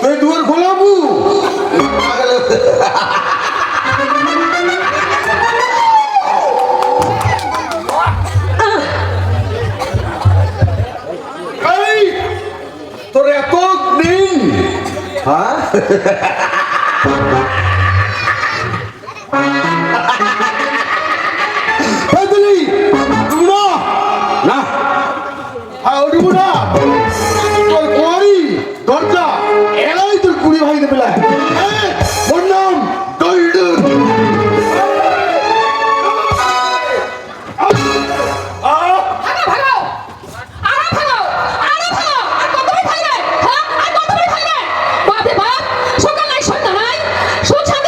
তুই দুয়ার খোলাবু তোর এত দিন সুসংবাদ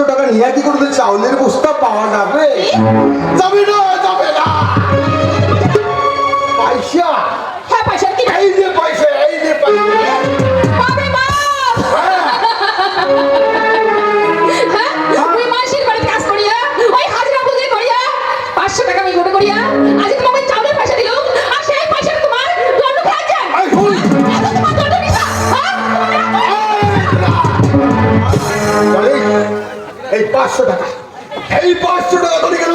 পাঁচশো টাকা রিয়াতি করতে চাউলের বস্তা পাওয়া যাবে। যাবে না যাবে না। পাঁচশো টাকা। এই পাঁচশো টাকা ধরে গেল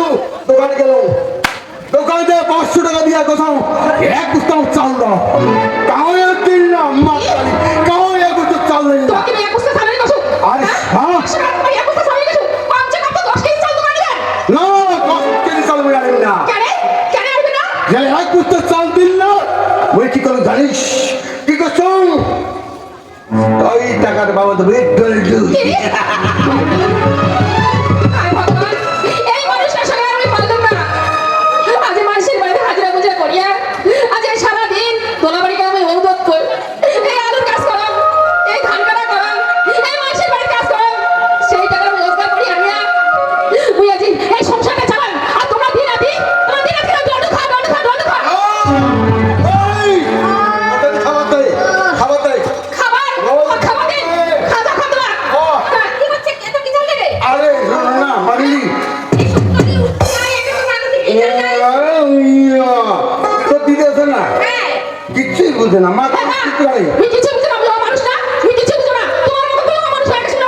দোকানে গেল। দোকানে পাঁচশো টাকা দিয়ে কোথাও এক কোথাও চাল দাও। তাও এক দিন না মা তাও এক কোথাও চাল নেই। আর হ্যাঁ। না এক পুস্তক চাল দিল না ওই কি করে জানিস? কি করছ? ওই টাকার বাবা তো কিছুই বুঝে না মাথা ঠিক করে কিছু বুঝে না মানুষ না কিছু বুঝে না। তোমার মতো মানুষ একটা শোনা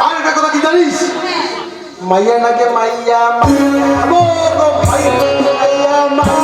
আর একটা কথা কি জানিস? মাইয়া নাকি মাইয়া মাইয়া মাইয়া মাইয়া